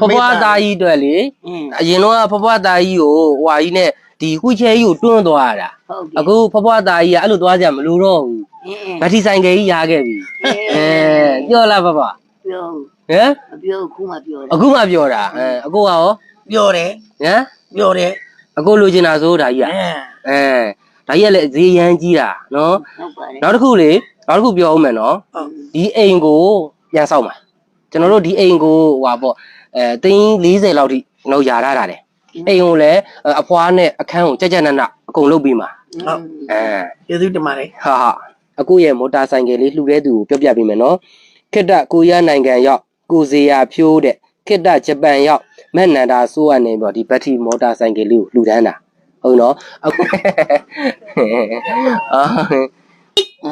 ဖွားဖွားသားကြီးအတွက်လေอืมအရင်တော့ဖွားဖွားသားကြီးကိုဟွာကြီးနဲ့ဒီကုချဲကြီးကိုတွန်းသွားရတာဟုတ်ပြီအခုဖွားဖွားသားကြီးကအဲ့လိုသွားကြမလို့တော့ဘူးအင်းအင်းဗတိဆိုင်ကယ်ကြီးရခဲ့ပြီအဲပြောလားပပဟပြောမ်မပြောခုမှပြောတယ်အခုမှပြောတာအဲအကိုကရောပြောတယ်ဟမ်ပြောတယ်အကိုလိုချင်တာဆိုဒါကြီးကအဲအဲဒါကြီးကလည်းဈေးရမ်းကြီးတာနော်ဟုတ်ပါတယ်နောက်တစ်ခုလေနောက်တစ်ခုပြောအောင်မယ်နော်ဟုတ်ဒီအိမ်ကိုပြန်ဆောက်မှာကျွန်တော်တို့ဒီအိမ်ကိုဟွာပေါ့ အဲသိန်း40လောက်ထိတော့ယာရတာတယ်အိမ်ကိုလည်းအဖွားနဲ့အခန်းကိုကြက်ကြက်နက်နက်အကုန်လုပ်ပြီးမှာ ဟုတ် အဲ ကျေးဇူးတင်ပါတယ် ဟာဟာအခုရဲ့မော်တာဆိုင်ကယ်လေးလှူတဲ့သူကိုပြောပြပေးမယ်နော်ခိတ္တကိုရီးယားနိုင်ငံရောက်ကိုဇေယာဖြိုးတဲ့ခိတ္တဂျပန်ရောက်မက်နန္ဒာဆိုးကနေပြီးတော့ဒီဘက်ထရီမော်တာဆိုင်ကယ်လေးကိုလှူဒန်းတာဟုတ်နော်အခုအာ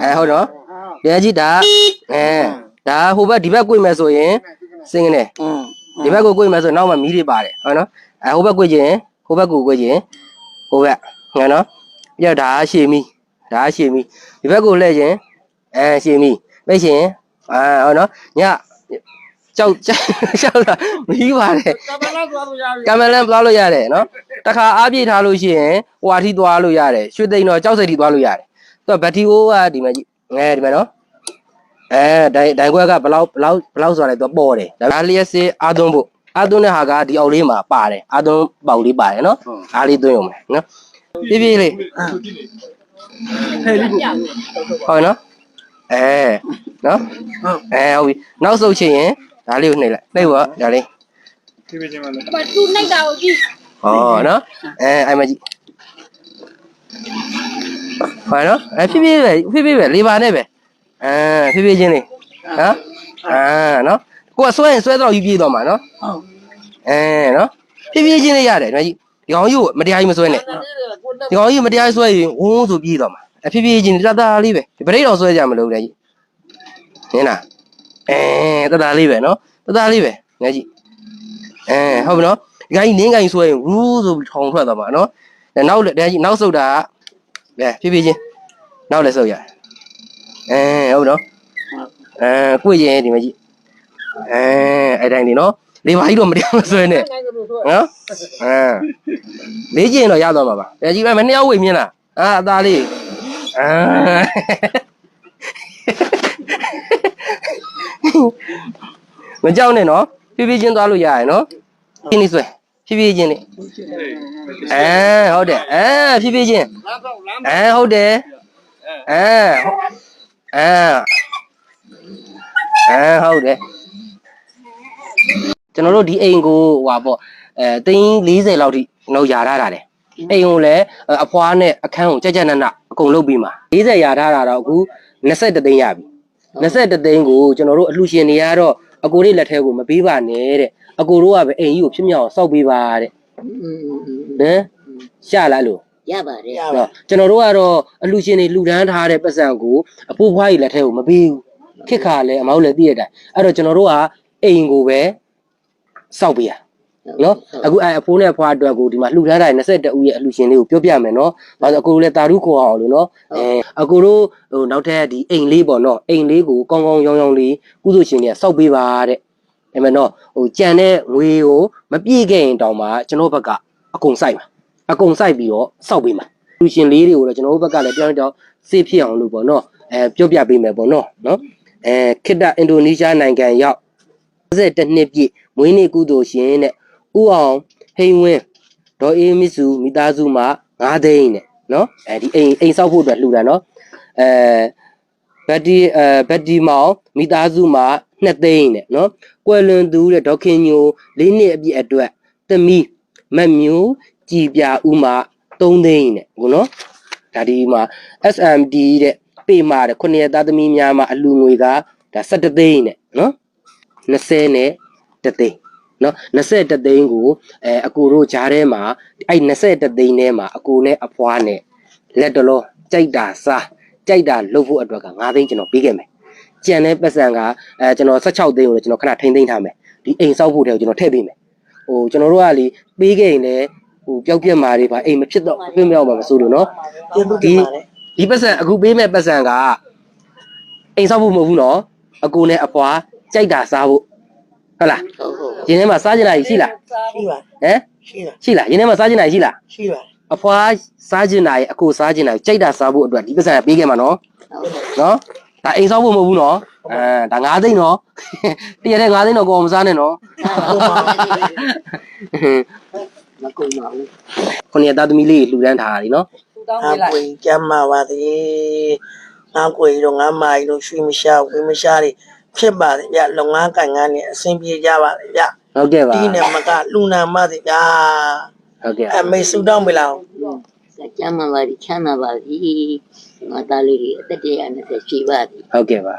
အဲဟုတ်နော်တရားကြီးဒါအဲဒါဟိုဘက်ဒီဘက်꿰မယ်ဆိုရင်စင်းကနေ อืม ဒီဘက်ကိုကွေ့မယ်ဆိုနောက်မှမီးတွေပါတယ်ဟုတ်နော်အဲဟိုဘက်ကွေ့ခြင်းဟိုဘက်ကိုကွေ့ခြင်းဟိုဘက်ငါနော်ပြတော့ဒါရှည်မီဒါရှည်မီဒီဘက်ကိုလှည့်ခြင်းအဲရှည်မီပိတ်ခြင်းအဲဟုတ်နော်ညကြောက်ကြောက်ကြောက်တာမီးပါတယ်ကမလန်သွားလို့ရတယ်နော်တခါအားပြည့်ထားလို့ရှိရင်ဟွာထီသွားလို့ရတယ်ရွှေသိန်းတော့ကြောက်စိတ်ထီသွားလို့ရတယ်သူကဘက်တီအိုးကဒီမှာကြည့်ငဲဒီမှာနော် အဲဒိုင်ဒိုင်ခွက်ကဘလောက်ဘလောက်ဘလောက်ဆိုရဲသူကပေါ်တယ်ဒါလျက်စစ်အာသွန်းဖို့အာသွန်းတဲ့ဟာကဒီအောက်လေးမှာပါတယ်အာသွန်းပေါက်လေးပါတယ်နော်အားလေးသွင်းရုံပဲနော်ပြေးပြေးလေးဟဲ့လေးကိုဟုတ်နော်အဲနော်ဟုတ်အဲဟုတ်ပြီနောက်ဆုတ်ချင်ရင်ဒါလေးကိုနှိပ်လိုက်နှိပ်ပါဒါလေးဘာသူနှိုက်တာကိုကြည့်ဟောနော်အဲအဲ့မကြည့်ဟောနော်အဲဖြည်းဖြည်းပဲဖြည်းဖြည်းပဲလေးပါနဲ့ပဲ အဲဖြည်းဖြည်းချင်းလေးနော်အာနော်ကိုကဆွဲရင်ဆွဲတော့ယူပြေးတော့မှာနော်ဟုတ်အဲနော်ဖြည်းဖြည်းချင်းလေးရတယ်နော်ကြီးဒီကောင်ကြီးကိုမတရားကြီးမဆွဲနဲ့ဒီကောင်ကြီးမတရားကြီးဆွဲရင်ဝုန်းဆိုပြေးတော့မှာအဖြည်းဖြည်းချင်းတတလေးပဲဒီပရိတ်တော်ဆွဲကြမလို့တဲ့ကြီးနင်းလားအဲတတလေးပဲနော်တတလေးပဲငါကြီးအဲဟုတ်ပြီနော်ဒီကောင်ကြီးနင်းကောင်ကြီးဆွဲရင်ဝူးဆိုပြီးထောင်ထွက်သွားမှာနော်အဲနောက်လက်တဲ့ကြီးနောက်ဆုတ်တာကဲဖြည်းဖြည်းချင်းနောက်လည်းဆုတ်ရ အဲဟုတ်ပြီနော်အဲကိုရင်ဒီမကြီးအဲအဲ့တိုင်းဒီနော်လေပါကြီးတော့မတရားမဆွဲနဲ့နိုင်လို့ဆိုနော်အဲလေးကျင်တော့ရသွားမှာပါအဲကြီးပဲမနှစ်ယောက်ဝေမြင်လားအာအသားလေးအာမကြောက်နဲ့နော်ဖြည်းဖြည်းချင်းသွားလို့ရရယ်နော်ဖြည်းနေဆွဲဖြည်းဖြည်းချင်းလေးအဲဟုတ်တယ်အဲဖြည်းဖြည်းချင်းလာတော့လမ်းအဲဟုတ်တယ်အဲ အဲအဲဟုတ်တယ်ကျွန်တော်တို့ဒီအိမ်ကိုဟွာပေါ့အဲသိန်း40လောက်ထိတော့ယာထားတာတယ်အိမ်ကိုလည်းအဖွားနဲ့အခန်းကိုကြက်ကြက်နက်နက်အကုန်လုပ်ပြီးမှာ40ယာထားတာတော့အခု21သိန်းရပြီ21သိန်းကိုကျွန်တော်တို့အလှရှင်တွေကတော့အကိုလေးလက်ထဲကိုမပေးပါနဲ့တဲ့အကိုတို့ကပဲအိမ်ကြီးကိုဖြစ်မြောက်အောင်စောက်ပေးပါတဲ့อืมဟမ်ရှာလာလို့ ရပါတယ်ဟုတ်ကျွန်တော်တို့ကတော့အလူရှင်တွေလူဒန်းထားတဲ့ပတ်စံကိုအဖိုးဖွားကြီးလက်ထဲကိုမပေးဘူးခက်ခါလည်းအမောက်လည်းသိရတဲ့အတိုင်းအဲ့တော့ကျွန်တော်တို့ကအိမ်ကိုပဲစောက်ပေးရ နော်အခုအဲအဖိုးနဲ့အဖွားအတွက်ကိုဒီမှာလှူထားတာ22ဦးရဲ့အလူရှင်လေးကိုပြောပြမယ်နော်ဘာလို့အကိုတို့လည်းတာရုခေါ်အောင်လို့နော်အဲအကိုတို့ဟိုနောက်ထပ်ဒီအိမ်လေးပေါ့နော်အိမ်လေးကိုကောင်းကောင်းရောင်းရောင်းလေးကုသိုလ်ရှင်တွေကစောက်ပေးပါတဲ့ဒါပေမဲ့နော်ဟိုကြံတဲ့ငွေကိုမပြည့်ခဲ့ရင်တောင်မှကျွန်တော်ဘက်ကအကုန်စိုက်ပါ အကုန်စိုက်ပြီးတော့စောက်ပေးမှာလူရှင်လေးတွေကိုတော့ကျွန်တော်တို့ဘက်ကလည်းပြောင်းတော့စေးဖြစ်အောင်လို့ပေါ့နော်အဲပြောပြပေးမယ်ပေါ့နော်နော်အဲခိတ္တအင်ဒိုနီးရှားနိုင်ငံရောက်51နှစ်ပြည့်မွေးနေ့ကုသိုလ်ရှင်တဲ့ဥအောင်ဟိန်ဝင်းဒေါ်အေးမစ်စုမိသားစုမှာ9သိန်းနဲ့နော်အဲဒီအိမ်အိမ်ဆောက်ဖို့အတွက်လှူတာနော်အဲဘတ်ဒီအဲဘတ်ဒီမောင်မိသားစုမှာ2သိန်းနဲ့နော်ကွယ်လွန်သူတဲ့ဒေါခင်ညို၄နှစ်အပြည့်အတွက်သမီးမတ်မျိုး ကြည်ပြဦးမှာ3သိန်းနဲ့ဟိုနော်ဒါဒီမှာ SMD တဲ့ပေမာတဲ့ခုနှစ်ရက်သားသမီးများမှာအလူငွေကဒါ17သိန်းနဲ့နော်20နဲ့တသိန်းနော်21သိန်းကိုအဲအကိုတို့ဂျားထဲမှာအဲ့21သိန်းထဲမှာအကိုနဲ့အဖွားနဲ့လက်တလောကြိုက်တာစားကြိုက်တာလုပ်ဖို့အတွက်က9သိန်းကျွန်တော်ပေးခဲ့မယ်ကြံတဲ့ပတ်စံကအဲကျွန်တော်16သိန်းကိုလည်းကျွန်တော်ခဏထိမ့်သိမ်းထားမယ်ဒီအိမ်ဆောက်ဖို့တဲ့ကိုကျွန်တော်ထည့်ပေးမယ်ဟိုကျွန်တော်တို့ကလေပေးခဲ့ရင်လည်း ဟိုပျောက်ပြက်မာတွေပါအိမ်မဖြစ်တော့ပြင်းမရောက်ပါမစိုးလို့နော်ကျေးဇူးတင်ပါတယ်ဒီပတ်စံအခုပေးမဲ့ပတ်စံကအိမ်ဆောက်ဖို့မဟုတ်ဘူးနော်အကိုနဲ့အဖွာကြိုက်တာစားဖို့ဟုတ်လားဟုတ်ဟုတ်ရင်းထဲမှာစားကျင်တာကြီးရှိလားရှိပါဟမ်ရှိပါရှိလားရင်းထဲမှာစားကျင်တာကြီးရှိလားရှိပါအဖွားစားကျင်တာရဲ့အကိုစားကျင်တာကိုကြိုက်တာစားဖို့အတွက်ဒီပစ္စံပေးခဲ့မှာနော်ဟုတ်ဟုတ်နော်ဒါအိမ်ဆောက်ဖို့မဟုတ်ဘူးနော်အဲဒါ9သိန်းနော်တရက်တဲ့9သိန်းတော့ကိုအောင်မစားနဲ့နော် မကုန်ပါဘူးခုနှစ်သားသမီးလေးလှူဒန်းထားတာလीနော်သူတောင်းငါပေးလိုက်ကိုကြမ်းမာပါသေးငါကိုတော့ငါမာရီလို့ရွှေမရှာဝေမရှာတွေဖြစ်ပါတယ်ဗျလုပ်ငန်းကိုင်ငန်းနဲ့အဆင်ပြေကြပါတယ်ဗျဟုတ်ကဲ့ပါဒီနဲ့မကလူနာမသည်ဗျာဟုတ်ကဲ့အမေဆူတောင်းမလားစကြမ်းမပါဒီချမ်းသာပါသည်ငါသားလေးတွေအသက်120ရှိပါသည် ဟုတ်ကဲ့ပါ